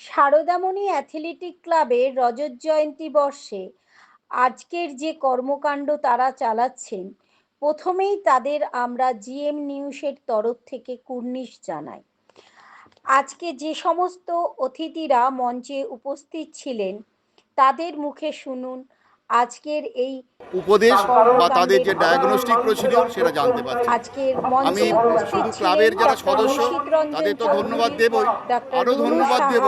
Saradamani athletic ক্লাবের রজত জয়ন্তী বর্ষে আজকের যে কর্মকাণ্ড তারা চালাচ্ছেন, প্রথমেই তাদের আমরা জিএম নিউজের তরফ থেকে কুর্নিশ জানাই। আজকে যে সমস্ত অতিথিরা মঞ্চে উপস্থিত ছিলেন, তাদের মুখে শুনুন আজকের এই উপদেশ বা তাদের যে ডায়াগনস্টিক প্রসিডিওর সেটা জানতে পারছি। আজকের আমি শুধু ক্লাবের যারা সদস্য তাদের তো ধন্যবাদ দেবই। আরও আরও ধন্যবাদ দেব।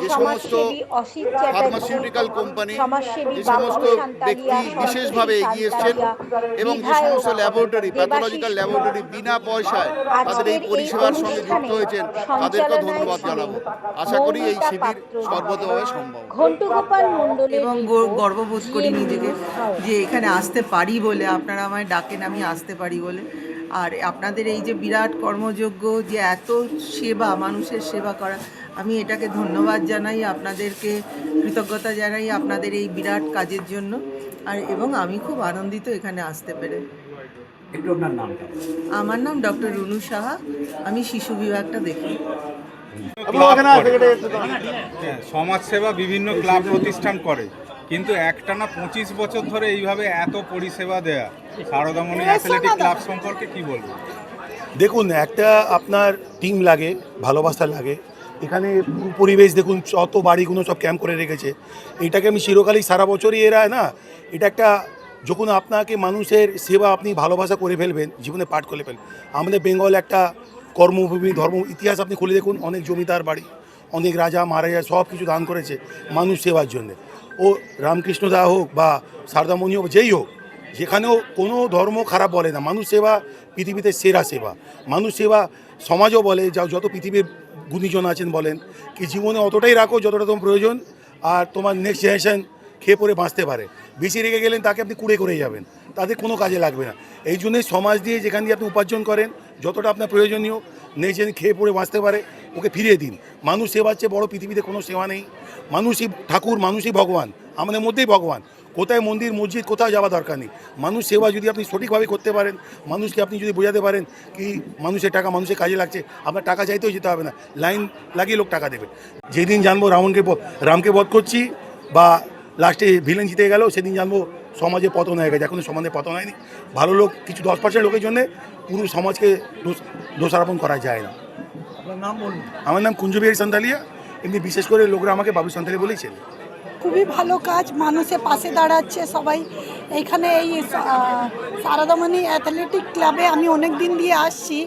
যে সমস্ত ফার্মাসিউটিক্যাল কোম্পানি যে সমস্ত ব্যক্তি বিশেষভাবে এগিয়ে এসছেন এবং যে সমস্ত ল্যাবরেটরি প্যাথোলজিক্যাল ল্যাবরেটরি বিনা পয়সায় তাদের এই পরিষেবার সঙ্গে যুক্ত হয়েছেন তাদেরকে ধন্যবাদ জানাব। আশা করি এই শিবির সর্বতভাবে সম্ভব ঘন্টু গোপাল মণ্ডলের এবং গর্ববোধ করি নিজেকে যে এখানে আসতে পারি বলে আপনারা আমায় ডাকেন আমি আসতে পারি বলে। আর আপনাদের এই যে বিরাট কর্মযোগ্য যে এত সেবা মানুষের সেবা করা আমি এটাকে ধন্যবাদ জানাই আপনাদেরকে কৃতজ্ঞতা জানাই আপনাদের এই বিরাট কাজের জন্য। আর এবং আমি খুব আনন্দিত এখানে আসতে পেরে। একটু আপনার নামটা আমার নাম ডক্টর রুনু সাহা আমি শিশু বিভাগটা দেখি। হ্যাঁ, সমাজসেবা বিভিন্ন ক্লাব প্রতিষ্ঠান করে। কিন্তু একটানা পঁচিশ বছর ধরে এইভাবে এত পরিষেবা দেয়া। সারদামণি অ্যাথলেটিক ক্লাব সম্পর্কে কি বলব? দেখুন একটা আপনার টিম লাগে ভালোবাসা লাগে। এখানে পরিবেশ দেখুন যত বাড়িগুলো সব ক্যাম্প করে রেখেছে। এটাকে আমি চিরকালই সারা বছরই এরা না এটা একটা যখন আপনাকে মানুষের সেবা আপনি ভালোবাসা করে ফেলবেন জীবনে পাঠ করে ফেলবেন। আমাদের বেঙ্গল একটা কর্মভূমি ধর্ম ইতিহাস আপনি খুলে দেখুন অনেক জমিদার বাড়ি অনেক রাজা মহারাজা সব কিছু দান করেছে মানুষ সেবার জন্যে। ও রামকৃষ্ণ দা হোক বা সারদামণি হোক যেই হোক যেখানেও কোনো ধর্ম খারাপ বলে না। মানুষ সেবা পৃথিবীতে সেরা সেবা। মানুষ সেবা সমাজও বলে, যা যত পৃথিবীর গুণীজন আছেন বলেন, কি জীবনে অতটাই রাখো যতটা তোমার প্রয়োজন, আর তোমার নেক্সট জেনারেশন খেয়ে পরে বাঁচতে পারে। বেশি রেখে গেলেন তাকে আপনি কুড়ে করে যাবেন। তাদের কোনো কাজে লাগবে না। এই জন্যই সমাজ দিয়ে যেখান দিয়ে আপনি উপার্জন করেন যতটা আপনার প্রয়োজনীয় জেন খেয়ে পড়ে বাঁচতে পারে, ওকে ফিরিয়ে দিন। মানুষ সেবার চেয়ে বড় পৃথিবীতে কোনো সেবা নেই। মানুষই ঠাকুর, মানুষই ভগবান, আমাদের মধ্যেই ভগবান। কোথায় মন্দির, মসজিদ, কোথাও যাওয়া দরকার নেই। মানুষ সেবা যদি আপনি সঠিকভাবে করতে পারেন, মানুষকে আপনি যদি বোঝাতে পারেন কি মানুষের টাকা মানুষের কাজে লাগছে, আপনার টাকা চাইতেও যেতে হবে না। লাইন লাগিয়ে লোক টাকা দেবে। যেদিন জানব ব- রামকে বধ করছি বা লাস্টে ভিলেন জিতে গেল, সেদিন জানব সমাজে পতন হয়ে গেছে। এখন সমাজে পতন হয়নি। ভালো লোক কিছু দশ পার্সেন্ট লোকের জন্য পুরো সমাজকে দোষারোপণ করা যায় না। নাম বলুন। আমার নাম কুঞ্জবিহারী সান্তালিয়া। এমনি বিশেষ করে লোকরা আমাকে বাবু সান্তালি বলেই খুবই ভালো কাজ মানুষের পাশে দাঁড়াচ্ছে সবাই এইখানে এই সারদামণি অ্যাথলেটিক ক্লাবে আমি অনেক দিন দিয়ে আসছি।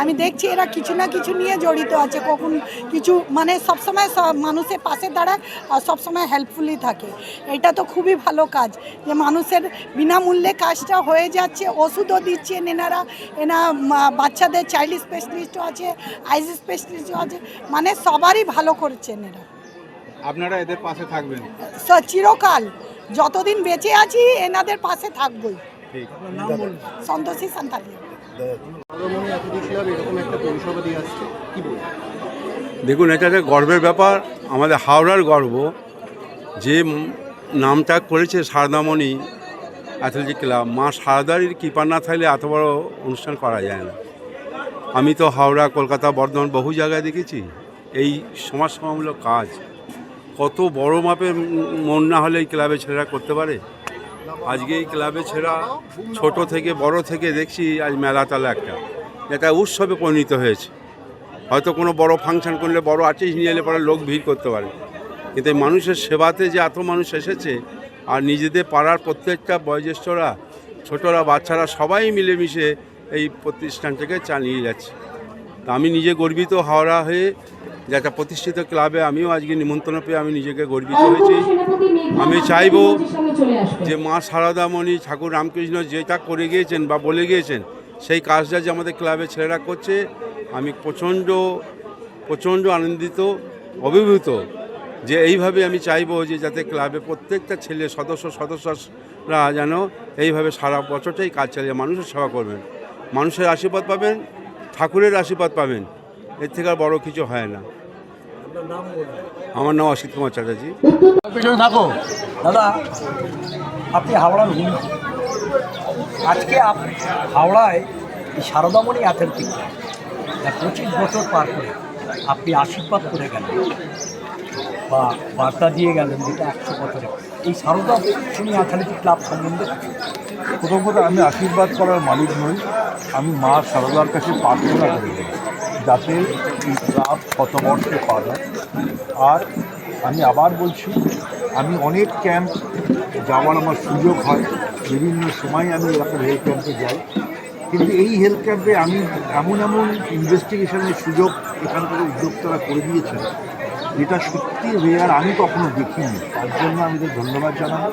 আমি দেখছি এরা কিছু না কিছু নিয়ে জড়িত আছে কখন কিছু মানে সবসময় সব মানুষের পাশে দাঁড়ায় আর সবসময় হেল্পফুলি থাকে। এটা তো খুবই ভালো কাজ যে মানুষের বিনামূল্যে কাজটা হয়ে যাচ্ছে ওষুধও দিচ্ছেন এনারা। এনা বাচ্চাদের চাইল্ড স্পেশালিস্টও আছে আইজ স্পেশালিস্টও আছে মানে সবারই ভালো করছেন এরা। আপনারা এদের পাশে থাকবেন। চিরকাল। যতদিন বেঁচে আছি এনাদের পাশে থাকবই। ঠিক। আপনার নাম বলুন সন্তোষী সান্তালি। দেখুন এটা একটা গর্বের ব্যাপার। আমাদের হাওড়ার গর্ব যে নামটা করেছে সারদামণি অ্যাথলেটিক ক্লাব মা সারদারির কৃপা না থাকলে এত বড় অনুষ্ঠান করা যায় না। আমি তো হাওড়া কলকাতা বর্ধমান বহু জায়গায় দেখেছি। এই সমাজসেবামূলক কাজ কত বড় মাপের মন না হলে এই ক্লাবে ছেলেরা করতে পারে? আজকে এই ক্লাবে ছেলেরা ছোট থেকে, বড় থেকে দেখছি আজ মেলা তালা একটা। এটা উৎসবে পরিণত হয়েছে। হয়তো কোনো বড় ফাংশন করলে বড় আর্টিস্ট নিয়ে এলে পরে লোক ভিড় করতে পারে। কিন্তু এই মানুষের সেবাতে যে এত মানুষ এসেছে আর নিজেদের পাড়ার প্রত্যেকটা বয়োজ্যেষ্ঠরা, ছোটরা, বাচ্চারা সবাই মিলেমিশে এই প্রতিষ্ঠানটাকে চালিয়ে যাচ্ছে। আমি নিজে গর্বিত হাওড়া হয়ে যে একটা প্রতিষ্ঠিত ক্লাবে আমিও আজকে নিমন্ত্রণ পেয়ে আমি নিজেকে গর্বিত হয়েছি। আমি চাইব যে মা সারদামণি, ঠাকুর রামকৃষ্ণ যেটা করে গিয়েছেন বা বলে গিয়েছেন, সেই কাজটা যে আমাদের ক্লাবে ছেলেরা করছে, আমি প্রচণ্ড প্রচণ্ড আনন্দিত, অভিভূত যে এইভাবে আমি চাইব যে যাতে ক্লাবে প্রত্যেকটা ছেলে, সদস্য, সদস্যরা যেন এইভাবে সারা বছরটাই কাজ চালিয়ে মানুষের সেবা করবেন। মানুষের আশীর্বাদ পাবেন, ঠাকুরের আশীর্বাদ পাবেন। এর থেকে আর বড় কিছু হয় না। আপনার নাম আমার নাম অসিত কুমার চ্যাটার্জি। পেছনে থাকো। দাদা আপনি হাওড়ার হুম আজকে আপ- হাওড়ায় এই সারদামণি অ্যাথলেটিক পঁচিশ বছর পার করে আপনি আশীর্বাদ করে গেলেন। বা বার্তা দিয়ে গেলেন যেটা একশো বছরে। এই সারদা শুনি অ্যাথলেটিক ক্লাব সম্বন্ধে প্রথম কথা আমি আশীর্বাদ করার মালিক নই। আমি মা সারদার কাছে প্রার্থনা করি। যাতে ক্লাব শতবর্ষে পারে আর আমি আবার বলছি, আমি অনেক ক্যাম্প যাওয়ার আমার সুযোগ হয়, বিভিন্ন সময় আমি এরকম হেলথ ক্যাম্পে যাই। কিন্তু এই হেলথ ক্যাম্পে আমি এমন এমন ইনভেস্টিগেশনের সুযোগ এখান থেকে উদ্যোক্তারা করে দিয়েছেন, যেটা সত্যি রেয়ার আমি কখনো দেখিনি। তার জন্য আমি ধন্যবাদ জানাব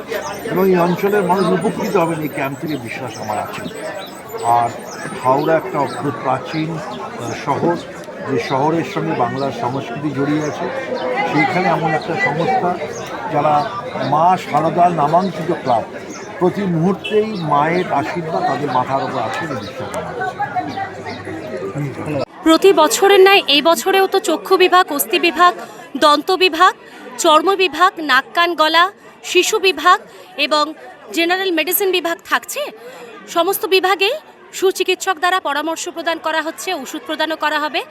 এবং এই অঞ্চলের মানুষ উপকৃত হবেন, এই ক্যাম্প থেকে বিশ্বাস আমার আছে। আর হাওড়া একটা অদ্ভুত প্রাচীন শহর, যে শহরের সঙ্গে বাংলার সংস্কৃতি জড়িয়ে আছে। সেইখানে এমন একটা সংস্থা যারা মা সারদার নামাঙ্কিত ক্লাব। প্রতি মুহূর্তেই মায়ের আশীর্বাদ তাদের মাথার উপর আছে বিশ্বাস আমার প্রতি বছরের ন্যায় এই বছরেও তো চক্ষু বিভাগ, অস্থি বিভাগ, দন্ত বিভাগ, চর্ম বিভাগ, নাক কান গলা, শিশু বিভাগ এবং জেনারেল মেডিসিন বিভাগ থাকছে। সমস্ত বিভাগেই সুচিকিৎসক দ্বারা পরামর্শ প্রদান করা হচ্ছে, ওষুধ প্রদানও করা হবে।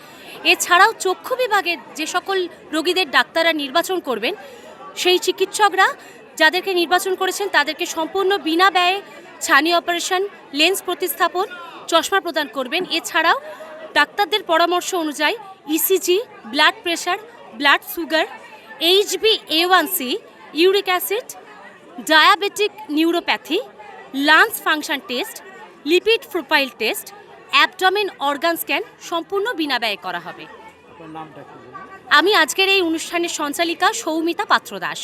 এছাড়াও চক্ষু বিভাগে যে সকল রোগীদের ডাক্তাররা নির্বাচন করবেন, সেই চিকিৎসকরা যাদেরকে নির্বাচন করেছেন, তাদেরকে সম্পূর্ণ বিনা ব্যয়ে ছানি অপারেশন, লেন্স প্রতিস্থাপন, চশমা প্রদান করবেন। এছাড়াও ডাক্তারদের পরামর্শ অনুযায়ী ECG blood pressure blood sugar Hb A one C uric acid diabetic neuropathy lungs function test lipid profile test abdomen organ scan সম্পূর্ণ বিনা ব্যয়ে করা হবে। আমি আজকের এই অনুষ্ঠানের সঞ্চালিকা সৌমিতা পাত্র দাস